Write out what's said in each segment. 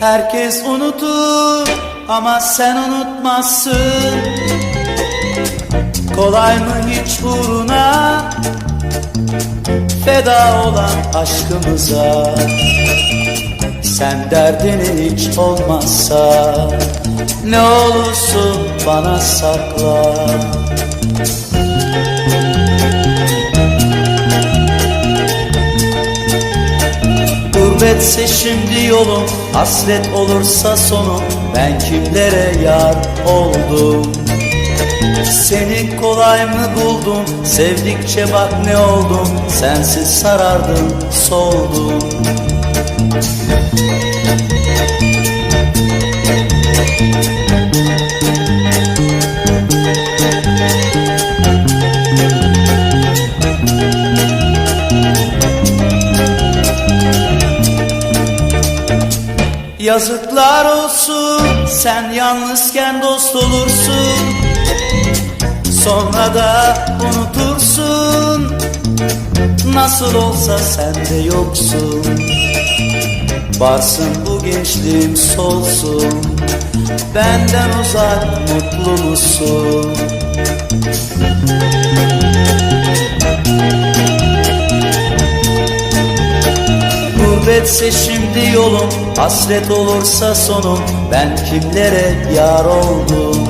Herkes unutur ama sen unutmazsın. Kolay mı hiç uğruna? Feda olan aşkımıza Sen derdini hiç olmazsa Ne olursun bana sakla. Gurbetse şimdi yolum Hasret olursa sonum Ben kimlere yar oldum? Seni kolay mı buldum Sevdikçe bak ne oldum? Sensiz sarardım soldum Yazıklar olsun sen yalnızken dost olursun. Sonra da unutursun. Nasıl olsa sen de yoksun Varsın bu gençliğim solsun. Benden uzak mutlu musun? Gurbetse şimdi yolum Hasret olursa sonum. Ben kimlere yar oldum?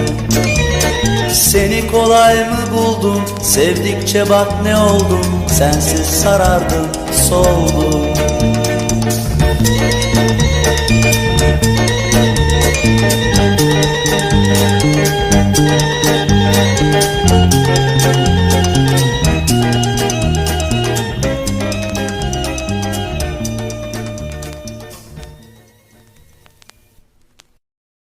Seni kolay mı buldum? Sevdikçe bak ne oldum? Sensiz sarardım soldum